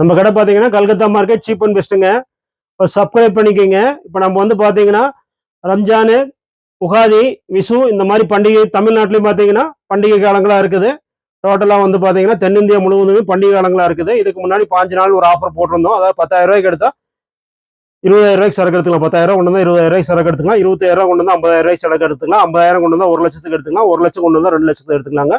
நம்ம கடை பார்த்தீங்கன்னா கல்கத்தா மார்க்கெட் சீப் அண்ட் பெஸ்ட்டுங்க இப்போ சப்ஸ்கிரைப் பண்ணிக்கோங்க. இப்போ நம்ம வந்து பார்த்தீங்கன்னா ரம்ஜானு உகாதி விசு இந்த மாதிரி பண்டிகை தமிழ்நாட்டிலையும் பார்த்தீங்கன்னா பண்டிகை காலங்களாக இருக்குது. டோட்டலாக வந்து பார்த்தீங்கன்னா தென்னிந்தியா முழுவதுமே பண்டிகை காலங்களாக இருக்குது. இதுக்கு முன்னாடி பாஞ்சு நாள் ஒரு ஆஃபர் போட்டிருந்தோம். அதாவது பத்தாயிரம் ரூபாய்க்கு எடுத்தால் இருபதாயிரம் ரூபாய்க்கு சரக்கு எடுத்துக்கலாம். பத்தாயிரம் கொண்டு வந்தால் இருபதாயிரம் ரூபாய்க்கு சரக்கு எடுத்துக்கலாம். இருபத்தாயிரம் கொண்டு வந்தால் ஐம்பதாயிரம் ரூபாய்க்கு சரக்கு எடுத்துக்கலாம். ஐம்பதாயிரம் கொண்டு வந்தால் ஒரு லட்சத்துக்கு எடுத்துக்கலாம். ஒரு லட்சம் கொண்டு வந்தால் ரெண்டு லட்சத்துக்கு எடுத்துக்கலாங்க.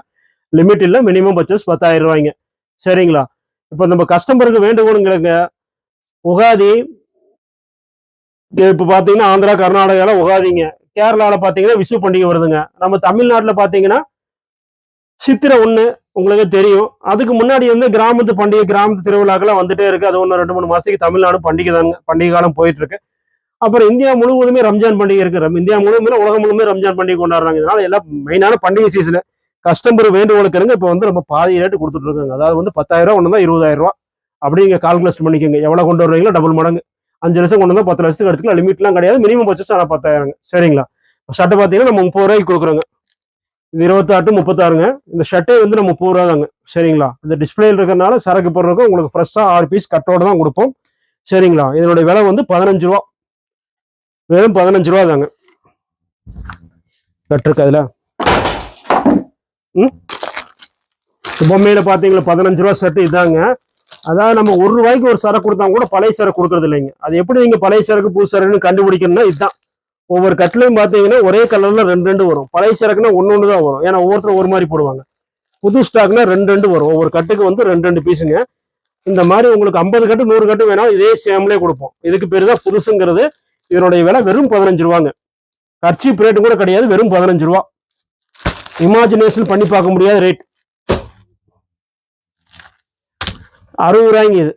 லிமிட் இல்லை மினிமம் பர்ச்சஸ் பத்தாயிரம் ரூபாய்ங்க. சரிங்களா? இப்போ நம்ம கஸ்டமருக்கு வேண்டுகோளுங்களுக்கு உகாதி இப்போ பார்த்தீங்கன்னா ஆந்திரா கர்நாடகாவில் உகாதிங்க. கேரளாவில் பார்த்தீங்கன்னா விசு பண்டிகை வருதுங்க. நம்ம தமிழ்நாட்டில் பார்த்தீங்கன்னா சித்திரை ஒன்று உங்களுக்கு தெரியும். அதுக்கு முன்னாடி வந்து கிராமத்து பண்டிகை கிராமத்து திருவிழாக்கெல்லாம் வந்துட்டே இருக்கு. அது ஒன்று ரெண்டு மூணு மாசத்துக்கு தமிழ்நாடு பண்டிகை தாங்க பண்டிகை காலம் போயிட்டு இருக்கு அப்புறம் இந்தியா முழுவதுமே ரம்ஜான் பண்டிகை இருக்கு. இந்தியா முழுவதுமே உலகம் முழுமே ரம்ஜான் பண்டிகை கொண்டாடுறாங்க. இதனால எல்லாம் மெயினான பண்டிகை சீசனு கஸ்டமர் வேண்டுகோளுக்கு இருங்க இப்போ வந்து நம்ம பாதி ரேட்டு கொடுத்துட்டு இருக்கோங்க. அதாவது வந்து பத்தாயிரம் ஒன்று தான் இருபதாயிரம் ரூபா அப்படி நீங்க கால்குலேட் பண்ணிக்கோங்க. எவ்வளோ கொண்டு வருவீங்களோ டபுள் மடங்கு. அஞ்சு லட்சம் கொண்டு வந்தால் பத்து லட்சத்துக்கு எடுத்துக்கலாம். லிமிட்லாம் கிடையாது. மினிமம் பட்சம் ஆனால் பத்தாயிரங்க. சரிங்களா? ஷர்ட்டை பார்த்தீங்கன்னா நம்ம முப்பது ரூபாய்க்கு கொடுக்குறோங்க. இது இருபத்தாட்டு முப்பத்தாறுங்க. இந்த ஷர்ட்டே வந்து நம்ம முப்பது ரூபா தாங்க. சரிங்களா? இந்த டிஸ்பிளேல இருக்கிறனால சரக்கு போடுறதுக்கு உங்களுக்கு ஃப்ரெஷ்ஷாக ஆறு பீஸ் கட்டோட தான் கொடுப்போம். சரிங்களா? இதனுடைய விலை வந்து பதினஞ்சு ரூபா. வெறும் பதினஞ்சு ரூபா தாங்க. கட்டிருக்கு அதில். பொம்மையில் பார்த்தீங்களா பதினஞ்சு ரூபா ஷர்ட் இதாங்க. அதாவது நம்ம ஒரு ரூபாய்க்கு ஒரு சரக்கு கொடுத்தா கூட பழைய சரக்கு கொடுக்கறது இல்லைங்க. அது எப்படி நீங்கள் பழைய சரக்கு புது சரக்குன்னு கண்டுபிடிக்கணும்னா இதுதான். ஒவ்வொரு கட்டிலையும் பார்த்தீங்கன்னா ஒரே கலரில் ரெண்டு ரெண்டு வரும். பழைய சரக்குன்னா ஒன்று ஒன்று தான் வரும். ஏன்னா ஒவ்வொருத்தரும் ஒரு மாதிரி போடுவாங்க. புது ஸ்டாக்னா ரெண்டு ரெண்டு வரும். ஒவ்வொரு கட்டுக்கு வந்து ரெண்டு ரெண்டு பீஸுங்க இந்த மாதிரி உங்களுக்கு ஐம்பது கட்டு நூறு கட்டு வேணாலும் இதே சேம்லேயே கொடுப்போம். இதுக்கு பேர் தான் புதுசுங்கிறது. இதனுடைய விலை வெறும் பதினஞ்சு ரூபாங்க. கர்ச்சீப் ரேட்டு கூட கிடையாது வெறும் பதினஞ்சு ரூபா. இமேஜினேஷன் பண்ணி பார்க்க முடியாத ரேட் அறுபது ரூபாய்ங்க இது.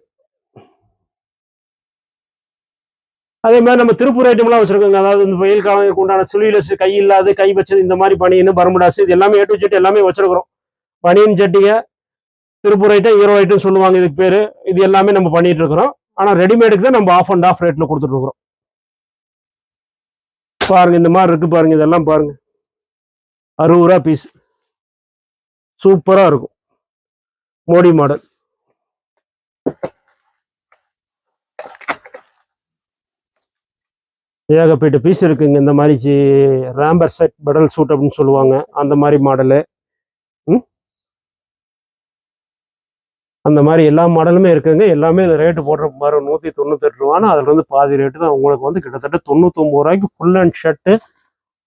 அதே மாதிரி நம்ம திருப்பூர் ஐட்டம்லாம் வச்சுருக்கோங்க. அதாவது இந்த வெயில் காலங்களுக்கு உண்டான சுழிலஸ் கை இல்லாது கை வச்சது இந்த மாதிரி பனியன் பர்முடாஸ் இது எல்லாமே ஏ டு ஜெட் எல்லாமே வச்சிருக்கிறோம். பனியன் சட்டிங்க திருப்பூர் ஐட்டம் ஹீரோ ஐட்டம் சொல்லுவாங்க இதுக்கு பேர். இது எல்லாமே நம்ம பண்ணிட்டு இருக்கிறோம். ஆனால் ரெடிமேடுக்கு தான் நம்ம ஆஃப் அண்ட் ஆஃப் ரேட்டில் கொடுத்துட்டு இருக்கிறோம். பாருங்க இந்த மாதிரி இருக்கு பாருங்க இதெல்லாம் பாருங்க. அறுபது ரூபா பீஸ் சூப்பராக இருக்கும். மோடி மாடல் ஏகப்பட்ட பீஸ் இருக்குங்க இந்த மாதிரி ரேம்பர் செட் பெடல் சூட் அப்படின்னு சொல்லுவாங்க. அந்த மாதிரி மாடலு ம்? அந்த மாதிரி எல்லா மாடலுமே இருக்குங்க. எல்லாமே ரேட்டு போடுற பாரு நூற்றி தொண்ணூத்தெட்டு ரூபான்னு அதுலேருந்து பாதி ரேட்டு தான். உங்களுக்கு வந்து கிட்டத்தட்ட தொண்ணூத்தொம்பது ரூபாய்க்கு ஃபுல் அண்ட் ஷர்ட்டு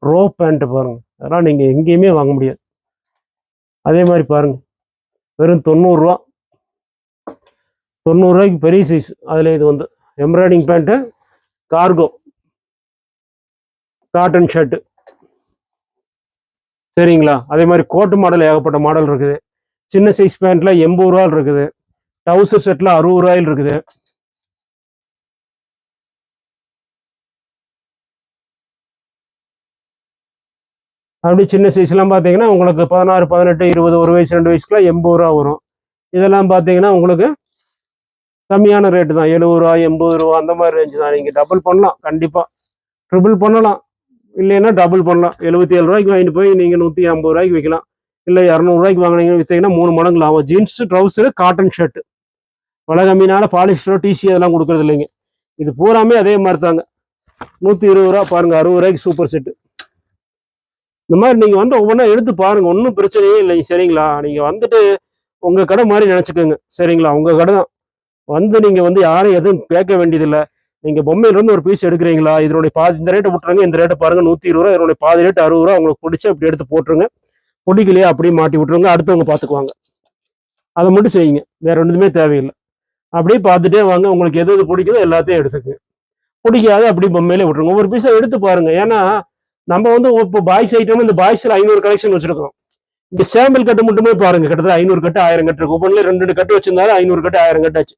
ரோ பேண்ட்டு பாருங்க. அதெல்லாம் நீங்கள் எங்கேயுமே வாங்க முடியாது. அதே மாதிரி பாருங்கள் வெறும் தொண்ணூறுரூவா தொண்ணூறுரூவாய்க்கு பெரிய சைஸ் அதில் இது வந்து embroidering pant cargo cotton shirt சரிங்களா? அதே மாதிரி கோட்டு மாடல் ஏகப்பட்ட மாடல் இருக்குது. சின்ன சைஸ் பேண்ட்டில் எண்பது ரூபாயில் இருக்குது. டவுசர் செட்டில் அறுபது ரூபாயில் இருக்குது. அப்படி சின்ன சைஸ்லாம் பார்த்தீங்கன்னா உங்களுக்கு பதினாறு பதினெட்டு இருபது ஒரு வயசு ரெண்டு வயசுக்குலாம் எண்பது ரூபா வரும். இதெல்லாம் பார்த்தீங்கன்னா உங்களுக்கு கம்மியான ரேட்டு தான். எழுபது ரூபா எண்பது ரூபா அந்த மாதிரி ரேஞ்சு தான். நீங்கள் டபுள் பண்ணலாம் கண்டிப்பாக ட்ரிபிள் பண்ணலாம். இல்லைன்னா டபுள் பண்ணலாம். எழுபத்தி ஏழு ரூபாய்க்கு வாங்கிட்டு போய் நீங்கள் நூற்றி ஐம்பது ரூபாய்க்கு விற்கலாம் இல்லை இரநூறுவாய்க்கு வாங்கினீங்கன்னு விற்றீங்கன்னா மூணு மடங்கு லாபம். ஜீன்ஸு ட்ரௌசரு காட்டன் ஷர்ட் விலை கம்மினால பாலிஸ்டரோ டிசி அதெல்லாம் கொடுக்குறது இல்லைங்க. இது பூராமே அதே மாதிரி தாங்க. நூற்றி இருபது ரூபா பாருங்க அறுபது ரூபாய்க்கு சூப்பர் செட்டு இந்த மாதிரி நீங்கள் வந்து ஒவ்வொன்றா எடுத்து பாருங்கள் ஒன்றும் பிரச்சனையே இல்லைங்க சரிங்களா? நீங்கள் வந்துட்டு உங்கள் கடை மாதிரி நினச்சிக்கோங்க. சரிங்களா? உங்கள் கடை தான். வந்து நீங்கள் வந்து யாரும் எதுவும் கேட்க வேண்டியதில்லை. நீங்கள் பொம்மையிலேருந்து ஒரு பீஸ் எடுக்கிறீங்களா? இதனுடைய பாதி இந்த ரேட்டை விட்டுருங்க. இந்த ரேட்டை பாருங்க. நூற்றி இருபது ரூபா இதனுடைய பாதி ரேட்டு அறுபது ரூபா உங்களுக்கு பிடிச்சி அப்படி எடுத்து போட்டுருங்க. பிடிக்கலையே? அப்படியே மாட்டி விட்டுருங்க. அடுத்தவங்க பார்த்துக்குவாங்க. அதை மட்டும் செய்யுங்க. வேறு ஒன்றுமே தேவையில்லை. அப்படியே பார்த்துட்டே வாங்க. உங்களுக்கு எது எது பிடிக்குதோ எல்லாத்தையும் எடுத்துக்கங்க. பிடிக்காது அப்படி பொம்மையிலே விட்டுருங்க. ஒவ்வொரு பீஸை எடுத்து பாருங்கள் ஏன்னா நம்ம வந்து இப்போ பாய்ஸ் ஐட்டம் இந்த பாய்ஸில் ஐநூறு கலெக்ஷன் வச்சிருக்கோம் இந்த சாம்பிள் கட்டு மட்டுமே பாருங்க. கிட்டத்தட்ட ஐநூறு கட்டு ஆயிரம் கட்டு இருக்கு. ஒவ்வொன்றில் ரெண்டு ரெண்டு கட்டு வச்சிருந்தாலும் ஐநூறு கட்டு ஆயிரம் கட்டு ஆச்சு.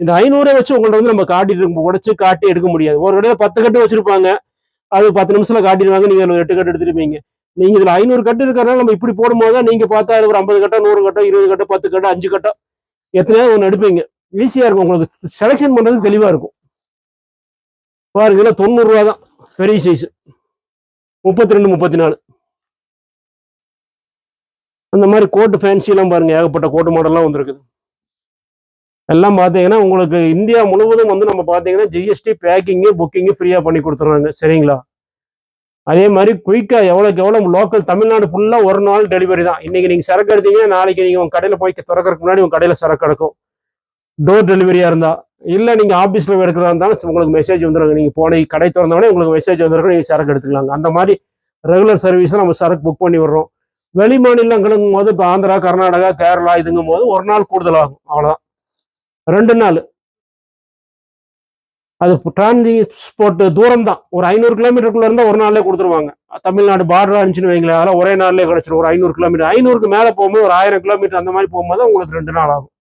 இந்த ஐநூறை வச்சு உங்கள்ட்ட வந்து நம்ம காட்டிட்டு உடச்சு காட்டி எடுக்க முடியாது. ஒரு இடையில பத்து கட்டு வச்சிருப்பாங்க. அது பத்து நிமிஷத்துல காட்டிடுவாங்க. நீங்க அதுல எட்டு கட்டு எடுத்துருப்பீங்க. நீங்க இதுல ஐநூறு கட்டு இருக்கிறனால நம்ம இப்படி போடும்போது தான் நீங்க பார்த்தா அது ஒரு ஐம்பது கட்டோ நூறு கட்டோ இருபது கட்டோ பத்து கட்டோ அஞ்சு கட்டோ எத்தனையாவது ஒன்று எடுப்பீங்க. ஈஸியா இருக்கும். உங்களுக்கு செலெக்ஷன் பண்ணுறது தெளிவா இருக்கும். பாருங்க தொண்ணூறுரூவா தான் பெரிய சைஸ் முப்பத்தி ரெண்டு முப்பத்தி நாலு அந்த மாதிரி கோட்டு ஃபேன்சியெல்லாம் பாருங்கள் பாருங்க ஏகப்பட்ட கோட்டு மாடல்லாம் வந்திருக்குது. எல்லாம் பார்த்தீங்கன்னா உங்களுக்கு இந்தியா முழுவதும் வந்து நம்ம பார்த்தீங்கன்னா ஜிஎஸ்டி பேக்கிங்கு புக்கிங்கு ஃப்ரீயாக பண்ணி கொடுத்துருவாங்க சரிங்களா? அதே மாதிரி குயிக்காக எவ்வளோக்கு எவ்வளோ லோக்கல் தமிழ்நாடு ஃபுல்லாக ஒரு நாள் டெலிவரி தான். இன்றைக்கி நீங்கள் சரக்கு எடுத்தீங்கன்னா நாளைக்கு நீங்கள் உங்கள் கடையில் போய் திறக்கறதுக்கு முன்னாடி உங்கள் கடையில் சரக்கு எடுக்கும். டோர் டெலிவரியாக இருந்தால் இல்லை நீங்கள் ஆஃபீஸில் எடுக்கிறதா இருந்தாலும் உங்களுக்கு மெசேஜ் வந்துருங்க நீங்கள் போன கடை திறந்தோடனே உங்களுக்கு மெசேஜ் வந்துருக்கும் நீங்கள் சரக்கு எடுத்துக்கலாங்க. அந்த மாதிரி ரெகுலர் சர்வீஸை நம்ம சரக்கு புக் பண்ணி விடுறோம். வெளி மாநிலங்களுங்கும் போது இப்போ ஆந்திரா கர்நாடகா கேரளா இதுங்கும் போது ஒரு நாள் கூடுதல் ஆகும் அவ்வளோதான் ரெண்டு நாள். அது டிரான்ஸ்போர்ட் தூரம் தான் ஒரு ஐநூறு கிலோமீட்டருக்குள்ள இருந்தால் ஒரு நாள்லேயே கொடுத்துருவாங்க. தமிழ்நாடு பார்டராக இருந்துச்சுன்னு வைங்களேன் அதெல்லாம் ஒரே நாள்லேயே கிடச்சிடும் ஒரு ஐநூறு கிலோமீட்டர் ஐநூறுக்கு மேலே போகும்போது ஒரு ஆயிரம் கிலோமீட்டர் அந்த மாதிரி போகும்போது உங்களுக்கு ரெண்டு நாள் ஆகும்.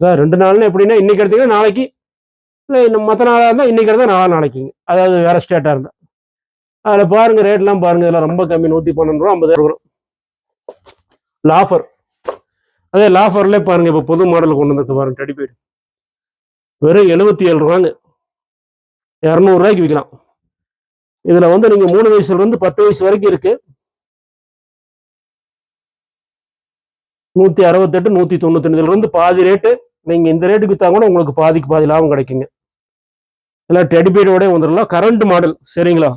சார் ரெண்டு நாள்னு எப்படின்னா இன்னைக்கு எடுத்தீங்கன்னா நாளைக்கு இல்லை இன்னும் மற்ற நாளாக இருந்தால் இன்னைக்கு எடுத்தால் நாளாக நாளைக்குங்க அதாவது வேறு ஸ்டேட்டாக இருந்தால் அதில் பாருங்கள் ரேட்லாம் பாருங்கள் இதெல்லாம் ரொம்ப கம்மி. நூற்றி பன்னெண்டு ரூபா ஐம்பது ரூபா லாஃபர் அதே லாஃபர்லேயே பாருங்கள் இப்போ புது மாடல் கொண்டு வந்திருக்கு பாருங்கள் டெடிபேட் வெறும் எழுபத்தி ஏழு ரூபாங்க. இரநூறுவாய்க்கு விற்கலாம் இதில் வந்து நீங்கள் மூணு வயசுலேருந்து பத்து வயசு வரைக்கும் இருக்குது நூற்றி அறுபத்தெட்டு நூற்றி தொண்ணூத்தொன்று இதுலேருந்து பாதி ரேட்டு நீங்கள் இந்த ரேட்டுக்கு விற்றா கூட உங்களுக்கு பாதிக்கு பாதி லாபம் கிடைக்குங்க. எல்லாம் டெடிபேடோடய வந்துடலாம் கரண்ட் மாடல் சரிங்களா?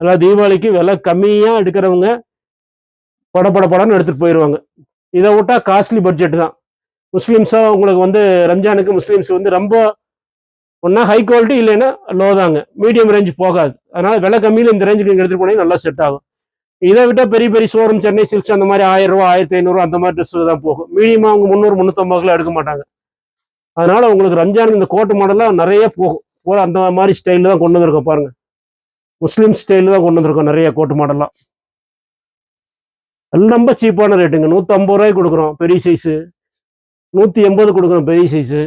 எல்லாம் தீபாவளிக்கு விலை கம்மியாக எடுக்கிறவங்க பட பட எடுத்துகிட்டு போயிடுவாங்க இதை விட்டால் காஸ்ட்லி பட்ஜெட் தான். முஸ்லீம்ஸாக உங்களுக்கு வந்து ரம்ஜானுக்கு முஸ்லீம்ஸ் வந்து ரொம்ப ஒன்றா ஹை குவாலிட்டி இல்லைன்னா லோ தாங்க. மீடியம் ரேஞ்ச் போகாது. அதனால் விலை கம்மியில் இந்த ரேஞ்சுக்கு நீங்கள் எடுத்துகிட்டு போனீங்கன்னா நல்லா செட் ஆகும். இதை விட்டால் பெரிய பெரிய ஷோரூம் சென்னை சில்க்ஸ் அந்த மாதிரி ஆயிரம் ரூபா ஆயிரத்தி ஐநூறு அந்த மாதிரி ட்ரெஸ்ஸில் தான் போகும். மீடியமாக அவங்க முந்நூறு முந்நூற்றம்பதுல எடுக்க மாட்டாங்க. அதனால உங்களுக்கு ரம்ஜானுக்கு இந்த கோட்டு மாடலாம் நிறைய போகும். போல அந்த மாதிரி ஸ்டைலில் தான் கொண்டு வந்திருக்கோம் பாருங்க. முஸ்லீம் ஸ்டைலில் தான் கொண்டு வந்திருக்கோம் நிறைய கோட்டு மாடல்லாம். ரொம்ப சீப்பான ரேட்டுங்க நூற்றம்பது ரூபாய்க்கு கொடுக்குறோம் பெரிய சைஸு நூற்றி எண்பது கொடுக்குறோம் பெரிய சைஸு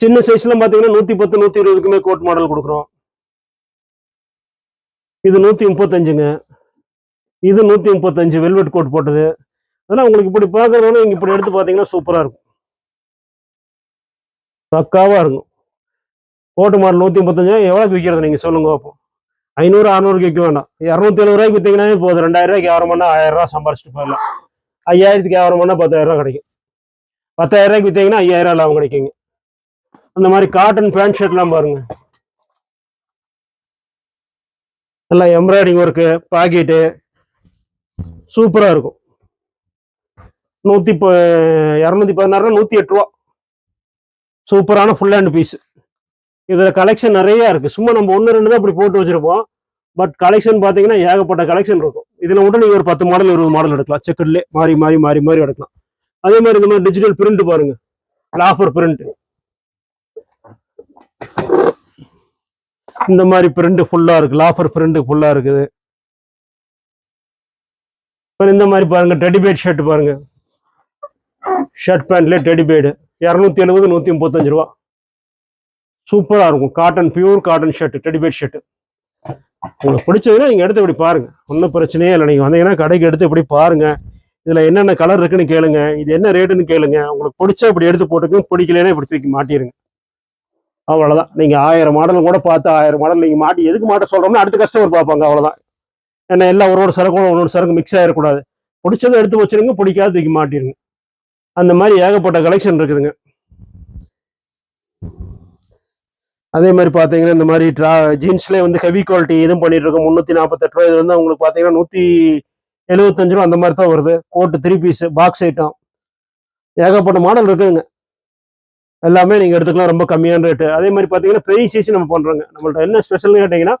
சின்ன சைஸ்லாம் பார்த்தீங்கன்னா நூற்றி பத்து நூற்றி இருபதுக்குமே கோட் மாடல் கொடுக்குறோம். இது நூற்றி முப்பத்தஞ்சுங்க. இது நூற்றி முப்பத்தஞ்சு வெல்வெட் கோட் போட்டது. அதெல்லாம் உங்களுக்கு இப்படி பார்க்கறதோட நீங்கள் இப்படி எடுத்து பார்த்தீங்கன்னா சூப்பராக இருக்கும். பக்காவாக இருக்கும். ஓட்டு மாடல் நூற்றி முப்பத்தஞ்சு எவ்வளோக்கு விற்கிறது நீங்கள் சொல்லுங்க அப்போ ஐநூறு அறநூறுக்கு விற்க வேண்டாம். இரநூத்தி எழுபது ரூபாய்க்கு விற்றீங்கன்னாவே போதும். ரெண்டாயிரம் ரூபாய்க்கு வியாபாரம் பண்ணால் ஆயிரம் ரூபா சம்பாரிச்சிட்டு போயிடலாம். ஐயாயிரத்துக்கு வியாபாரம் பண்ணால் பத்தாயிரம் ரூபா கிடைக்கும். பத்தாயிரம் ரூபாய்க்கு விற்றீங்கன்னா ஐயாயிரம் லாபம் கிடைக்குங்க. அந்த மாதிரி காட்டன் பேண்ட் ஷர்ட்லாம் பாருங்க. எல்லாம் எம்ப்ராய்டிங் ஒர்க்கு பாக்கெட்டு சூப்பராக இருக்கும். நூற்றி இப்போ இரநூத்தி பதினாறுனா நூற்றி எட்டு ரூபா. சூப்பரான ஃபுல் ஹேண்ட் பீஸ் இதில் கலெக்ஷன் நிறையா இருக்குது சும்மா நம்ம ஒன்று ரெண்டு தான் இப்படி போட்டு வச்சிருப்போம். பட் கலெக்ஷன் பார்த்தீங்கன்னா ஏகப்பட்ட கலெக்ஷன் இருக்கும். இதில் மட்டும் நீங்கள் ஒரு பத்து மாடல் இருபது மாடல் எடுக்கலாம். செக்கட்லேயே மாறி மாறி மாறி மாறி எடுக்கலாம். அதே மாதிரி இந்த மாதிரி டிஜிட்டல் பிரிண்ட் பாருங்க. லாஃபர் பிரிண்ட் இந்த மாதிரி பிரிண்ட் ஃபுல்லாக இருக்குது லாஃபர் பிரிண்ட் ஃபுல்லாக இருக்குது. இப்போ இந்த மாதிரி பாருங்க டெடிபேட் ஷர்ட் பாருங்க. ஷர்ட் பேண்ட்லேயே டெடிபேடு இரநூத்தி எழுபது நூற்றி முப்பத்தஞ்சு ரூபா. சூப்பராக இருக்கும். காட்டன் பியூர் காட்டன் ஷர்ட் டெடிபேட் ஷர்ட்டு உங்களுக்கு பிடிச்சதுன்னா நீங்கள் எடுத்து இப்படி பாருங்கள் ஒன்றும் பிரச்சனையே இல்லை. நீங்கள் வந்தீங்கன்னா கடைக்கு எடுத்து இப்படி பாருங்கள் இதில் என்னென்ன கலர் இருக்குன்னு கேளுங்க. இது என்ன ரேட்டுன்னு கேளுங்க. உங்களுக்கு பிடிச்சா இப்படி எடுத்து போட்டுக்கோங்க. பிடிக்கலன்னா இப்படி தூக்கி மாட்டிருங்க. அவ்வளோதான் நீங்கள் ஆயிரம் மாடல் கூட பார்த்து ஆயிரம் மாடல் நீங்கள் மாட்டி எதுக்கு மாட்ட சொல்கிறோம்னா அடுத்த கஸ்டமர் பார்ப்பாங்க. அவ்வளோதான் ஏன்னா எல்லாம் ஒரு ஒரு சரக்கும் ஒரு ஒரு சரக்கு மிக்ஸ் ஆகிடக்கூடாது பிடிச்சதை எடுத்து வச்சிருங்க. பிடிக்காத தூக்கி மாட்டிடுங்க அந்த மாதிரி ஏகப்பட்ட கலெக்ஷன் இருக்குதுங்க. அதே மாதிரி பார்த்தீங்கன்னா இந்த மாதிரி ட்ரா ஜீன்ஸ்லேயே வந்து ஹெவி குவாலிட்டி இதுவும் பண்ணிட்டு இருக்கோம். முந்நூற்றி நாற்பத்தெட்டு ரூபா இது வந்து உங்களுக்கு பார்த்தீங்கன்னா நூற்றி எழுபத்தஞ்சு ரூபா அந்த மாதிரி தான் வருது. Coat three piece box item ஏகப்பட்ட மாடல் இருக்குதுங்க. எல்லாமே நீங்கள் எடுத்துக்கலாம். ரொம்ப கம்மியான ரேட்டு அதே மாதிரி பார்த்தீங்கன்னா பெரிய சைஸ் நம்ம பண்ணுறோங்க நம்மள்ட்ட என்ன ஸ்பெஷல்னு கேட்டிங்கன்னா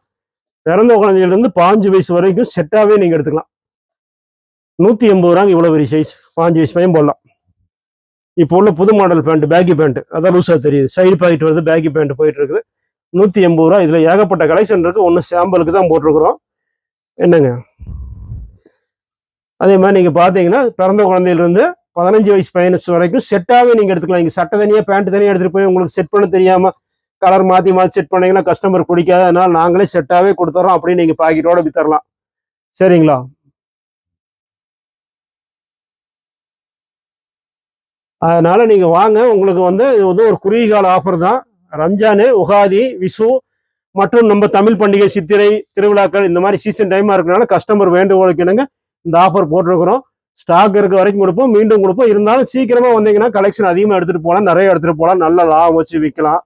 பிறந்த குழந்தையிலேருந்து பாஞ்சு வயசு வரைக்கும் செட்டாகவே நீங்கள் எடுத்துக்கலாம். நூற்றி எண்பது ரூபாங்க இவ்வளோ பெரிய சைஸ் பாஞ்சு வயசு பையன் போடலாம். இப்போ உள்ள புது மாடல் பேண்ட் பேக்கி பேண்ட் அதான் லூஸாக தெரியுது. சைடு பாக்கெட் வருது பேக்கி பேண்ட் போயிட்டு இருக்குது நூற்றி எண்பது ரூபா இதில் ஏகப்பட்ட கலெக்ஷன் இருக்குது ஒன்று சாம்பிளுக்கு தான் போட்டிருக்கிறோம். என்னங்க? அதே மாதிரி நீங்கள் பார்த்தீங்கன்னா பிறந்த குழந்தையிலிருந்து பதினஞ்சு வயசு பயணிச்சு வரைக்கும் செட்டாகவே நீங்கள் எடுத்துக்கலாம். இங்கே சட்டை தனியாக பேண்ட் தனியாக எடுத்துகிட்டு போய் உங்களுக்கு செட் பண்ண தெரியாமல் கலர் மாற்றி மாற்றி செட் பண்ணிங்கன்னா கஸ்டமர் பிடிக்காது. அதனால் நாங்களே செட்டாகவே கொடுத்துறோம். அப்படின்னு நீங்கள் பாக்கெட்டோட தரலாம் சரிங்களா? அதனால நீங்கள் வாங்க. உங்களுக்கு வந்து இது வந்து ஒரு குறுகிய கால ஆஃபர் தான். ரம்ஜானு உகாதி விசு மற்றும் நம்ம தமிழ் பண்டிகை சித்திரை திருவிழாக்கள் இந்த மாதிரி சீசன் டைமாக இருக்கிறனால கஸ்டமர் வேண்டுகோளுக்கு என்னங்க இந்த ஆஃபர் போட்டிருக்கிறோம். ஸ்டாக் இருக்க வரைக்கும் கொடுப்போம். மீண்டும் கொடுப்போம். இருந்தாலும் சீக்கிரமாக வந்தீங்கன்னா கலெக்ஷன் அதிகமாக எடுத்துகிட்டு போகலாம். நிறைய எடுத்துகிட்டு போகலாம். நல்ல லாபம் வச்சு விற்கலாம்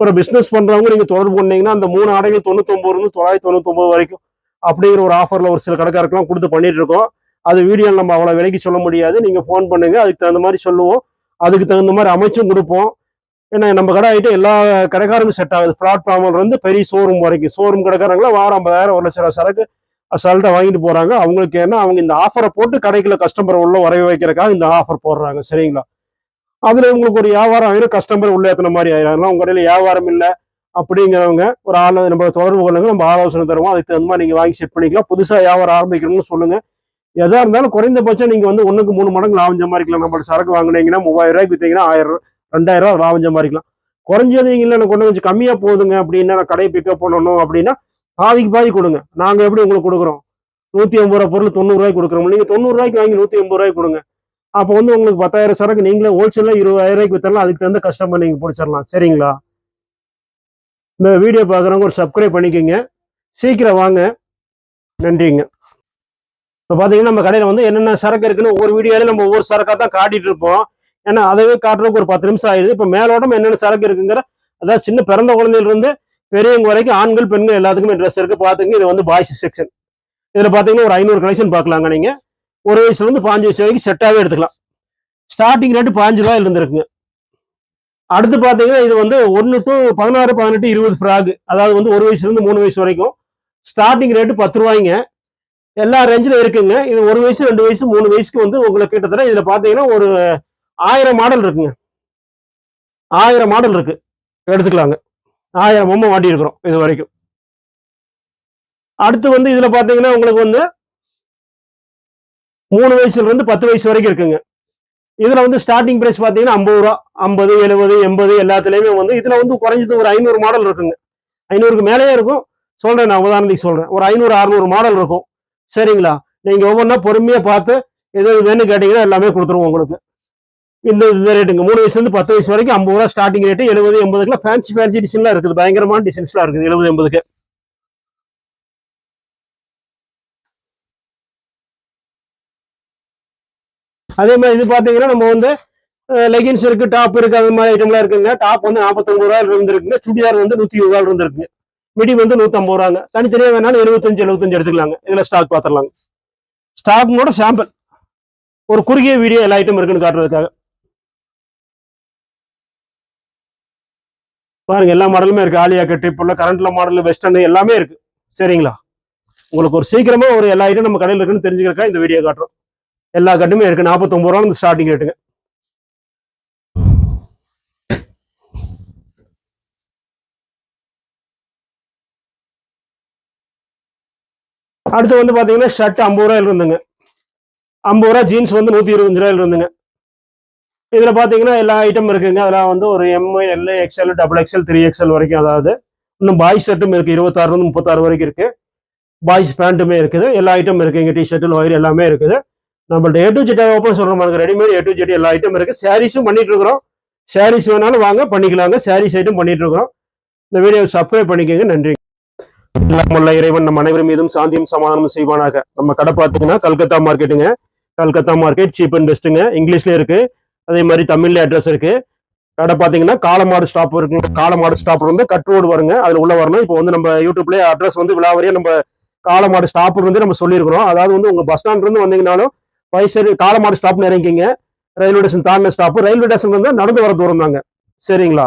ஒரு பிஸ்னஸ் பண்ணுறவங்க நீங்கள் தொடர்பு பண்ணீங்கன்னா அந்த மூணு ஆடைகள் தொண்ணூத்தொம்பதுலேருந்து தொள்ளாயிரத்தி தொண்ணூத்தொம்பது வரைக்கும் அப்படிங்கிற ஒரு ஆஃபரில் ஒரு சில கடைக்காரருக்குலாம் கொடுத்து பண்ணிகிட்டு இருக்கோம். அது வீடியோ நம்ம அவ்வளோ விலைக்கு சொல்ல முடியாது. நீங்கள் ஃபோன் பண்ணுங்கள் அதுக்கு தகுந்த மாதிரி சொல்லுவோம். அதுக்கு தகுந்த மாதிரி அமைச்சும் கொடுப்போம். ஏன்னா நம்ம கடை ஆகிட்டு எல்லா கடைக்காரங்களும் செட் ஆகுது. பிளாட்ஃபார்ம்லேருந்து பெரிய ஷோரூம் வரைக்கும். ஷோரூம் கடைக்காரங்களா வாரம் ஐம்பதாயிரம் ஒரு லட்ச ரூபா சரக்கு அசால்ட்டா வாங்கிட்டு போகிறாங்க அவங்களுக்கு என்ன? அவங்க இந்த ஆஃபரை போட்டு கடைக்குள்ள கஸ்டமர் உள்ள வரவே வைக்கிறக்காக இந்த ஆஃபர் போடுறாங்க. சரிங்களா? அதில் உங்களுக்கு ஒரு வியாபாரம் ஆயிரும். கஸ்டமர் உள்ள ஏற்றின மாதிரி ஆயிரும். உங்கள் கடையில் வியாபாரம் இல்லை அப்படிங்கிறவங்க ஒரு ஆளு நம்ம தொடர்பு கொள்ளுங்க. நம்ம ஆலோசனை தருவோம். அதுக்கு தகுந்த மாதிரி நீங்கள் வாங்கி செட் பண்ணிக்கலாம். புதுசாக வியாபாரம் ஆரம்பிக்கணும்னு சொல்லுங்கள் எதா இருந்தாலும் குறைந்தபட்சம் நீங்க வந்து ஒண்ணுக்கு மூணு மடங்கு லாபம் இருக்கலாம் நம்ம சரக்கு வாங்குனீங்கன்னா மூவாயிரம் ரூபாய்க்கு வித்தீங்கன்னா ஆயிரம் ரெண்டாயிரம் ரூபாய் லாபம் இருக்கலாம் குறைஞ்சது இல்லை எனக்கு கொஞ்சம் கொஞ்சம் கம்மியா போகுதுங்க அப்படின்னா நான் கடையை பிக்கப் பண்ணணும் அப்படின்னா பாதிக்கு பாதி கொடுங்க. நாங்க எப்படி உங்களுக்கு கொடுக்குறோம்? நூத்தி ஐம்பது ரூபா பொருள் தொண்ணூறு ரூபாய்க்கு கொடுக்குறோம். நீங்க தொண்ணூறு ரூபாய்க்கு வாங்கி நூத்தி ஐம்பது ரூபாய்க்கு கொடுங்க. அப்போ வந்து உங்களுக்கு பத்தாயிரம் சரக்கு நீங்களே ஹோல்சேலில் இருபதாயிரம் ரூபாய்க்கு வித்தரலாம். அதுக்கு தகுந்த கஸ்டமர் நீங்க பிடிச்சிடலாம் சரிங்களா? இந்த வீடியோ பார்க்குறவங்க ஒரு சப்ஸ்கிரைப் பண்ணிக்கோங்க. சீக்கிரம் வாங்க. நன்றிங்க. இப்போ பார்த்தீங்கன்னா நம்ம கடையில் வந்து என்னென்ன சரக்கு இருக்குன்னு ஒவ்வொரு வீடியோல நம்ம ஒவ்வொரு சரக்காக தான் காட்டிட்டு இருப்போம். ஏன்னா அதவே காட்டுறதுக்கு ஒரு பத்து நிமிஷம் ஆயிடுது. இப்போ மேலோட்டம் என்னென்ன சரக்கு இருக்குங்கிற அதாவது சின்ன பிறந்த குழந்தையிலிருந்து பெரியவங்க வரைக்கும் ஆண்கள் பெண்கள் எல்லாத்துக்குமே ட்ரெஸ் இருக்குது பார்த்துங்க இது வந்து பாய்ஸ் செக்ஷன் இதில் பார்த்தீங்கன்னா ஒரு ஐநூறு கலெக்ஷன் பார்க்கலாங்க நீங்கள் ஒரு வயசுலேருந்து பாஞ்சு வயசு வரைக்கும் செட்டாகவே எடுத்துக்கலாம். ஸ்டார்டிங் ரேட்டு பாஞ்சு ரூபாயில் இருந்திருக்குங்க. அடுத்து பார்த்தீங்கன்னா இது வந்து ஒன்று டு பதினாறு பதினெட்டு இருபது ஃப்ராக். அதாவது வந்து ஒரு வயசுலேருந்து மூணு வயசு வரைக்கும். ஸ்டார்டிங் ரேட்டு பத்து ரூபாய்ங்க. எல்லா ரேஞ்சிலும் இருக்குங்க. இது ஒரு வயசு ரெண்டு வயசு மூணு வயசுக்கு வந்து உங்களுக்கு கிட்டத்தட்ட இதில் பார்த்தீங்கன்னா ஒரு ஆயிரம் மாடல் இருக்குங்க. ஆயிரம் மாடல் இருக்கு. எடுத்துக்கலாங்க. ஆயிரம் பொம்மை மாட்டியிருக்கிறோம் இது வரைக்கும். அடுத்து வந்து இதில் பார்த்தீங்கன்னா உங்களுக்கு வந்து மூணு வயசுலேருந்து பத்து வயசு வரைக்கும் இருக்குங்க. இதில் வந்து ஸ்டார்டிங் ப்ரைஸ் பார்த்தீங்கன்னா ஐம்பது ரூபா ஐம்பது எழுபது எண்பது எல்லாத்துலேயுமே வந்து இதில் வந்து குறைஞ்சது ஒரு ஐநூறு மாடல் இருக்குங்க. ஐநூறுக்கு மேலேயே இருக்கும். சொல்கிறேன் நான் உதாரணத்துக்கு சொல்கிறேன் ஒரு ஐநூறு அறுநூறு மாடல் இருக்கும். சரிங்களா? நீங்கள் ஒவ்வொன்றா பொறுமையாக பார்த்து எது வேணும் கேட்டிங்கன்னா எல்லாமே கொடுத்துருவோம் உங்களுக்கு. இந்த இந்த ரேட்டுங்க மூணு வயசுலேருந்து பத்து வயசு வரைக்கும் ஐம்பது ரூபா ஸ்டார்டிங் ரேட்டு எழுபது எண்பதுக்குலாம் ஃபேன்சி ஃபேன்சி டிசைன்லாம் இருக்குது. பயங்கரமான டிசைன்ஸ்லாம் இருக்குது. எழுபது எண்பதுக்கு. அதே மாதிரி இது பார்த்தீங்கன்னா நம்ம வந்து லெகின்ஸ் இருக்குது டாப் இருக்குது அந்த மாதிரி ஐட்டம்லாம் இருக்குங்க. டாப் வந்து நாற்பத்தொம்பது ரூபாயில இருந்துருக்குங்க. சுடிதார் வந்து நூற்றி இருபது ரூபாயில இருந்துருக்குங்க. மிடி வந்து நூற்றம்பது ரூபாங்க. தனித்தனியாக வேணாலும் எழுபத்தஞ்சு எழுபத்தஞ்சு எடுத்துக்கலாங்க. இதில் ஸ்டாக் பார்த்துடலாங்க. ஸ்டாக்னோட சாம்பிள் ஒரு குறுகிய வீடியோ எல்லா ஐட்டம் இருக்குன்னு காட்டுறதுக்காக. பாருங்க எல்லா மாடலுமே இருக்கு. ஆலியா கட்டு இப்போ உள்ள கரண்ட்ல மாடல் வெஸ்டர்னு எல்லாமே இருக்கு. சரிங்களா? உங்களுக்கு ஒரு சீக்கிரமா ஒரு எல்லா ஐட்டம் நம்ம கடையில் இருக்குன்னு தெரிஞ்சுக்கிறக்கா இந்த வீடியோ காட்டுறோம். எல்லா கட்டுமே இருக்கு. நாற்பத்தொம்பது ரூபா ஸ்டார்டிங் ரேட்டுங்க அடுத்து வந்து பார்த்தீங்கன்னா ஷர்ட் ஐம்பது ரூபாயில இருந்துங்க. ஐம்பது ரூபா ஜீன்ஸ் வந்து நூற்றி இருபத்தஞ்சு ரூபாயில இருந்துங்க. இதில் பார்த்தீங்கன்னா எல்லா ஐட்டம் இருக்குங்க. அதெல்லாம் வந்து ஒரு M L XL double XL three XL வரைக்கும் அதாவது இன்னும் பாய்ஸ் ஷர்ட்டும் இருக்குது இருபத்தாறுலேருந்து முப்பத்தாறு வரைக்கும் இருக்குது பாய்ஸ் பேண்ட்டுமே இருக்குது. எல்லா ஐட்டம் இருக்குது இங்கே டிஷர்ட்டில் வயிறு எல்லாமே இருக்குது. நம்மள்ட்ட ஏ டு ஜெட் ஓப்பன் சொல்கிற மாதிரி ரெடிமேட் ஏ டு ஜெட் எல்லா ஐட்டம் இருக்குது சாரீஸும் பண்ணிகிட்டு இருக்கிறோம். சாரீஸ் வேணாலும் வாங்க பண்ணிக்கலாங்க. சாரீஸ் ஐட்டம் பண்ணிகிட்டு இருக்கிறோம். இந்த வீடியோ சப்ஸ்கிரைப் பண்ணிக்கோங்க. நன்றி. எல்லாமுள்ள இறைவன் நம்ம அனைவரும் மீதும் சாந்தியும் சமாதானம் செய்வானாக. நம்ம கடை பார்த்தீங்கன்னா கல்கத்தா மார்க்கெட்டுங்க. கல்கத்தா மார்க்கெட் சீப் அண்ட் பெஸ்ட்டுங்க இங்கிலீஷ்ல இருக்கு. அதே மாதிரி தமிழ்ல அட்ரஸ் இருக்கு. கடை பார்த்தீங்கன்னா காலமாடு ஸ்டாப் இருக்குங்க. காலமாடு ஸ்டாப் வந்து கட் ரோடு வருங்க. அதில் உள்ள வரணும். இப்போ வந்து நம்ம யூடியூப்லேயே அட்ரஸ் வந்து விழாவரியா நம்ம காலமாடு ஸ்டாப் வந்து நம்ம சொல்லியிருக்கிறோம். அதாவது வந்து உங்கள் பஸ் ஸ்டாண்ட்லேருந்து வந்தீங்கனாலும் பைசர் காலமாடு ஸ்டாப் இறங்கிங்க ரயில்வே ஸ்டேஷன் தாண்டின ஸ்டாப்பு ரயில்வே ஸ்டேஷன் வந்து நடந்து வர தூரம் தாங்க. சரிங்களா?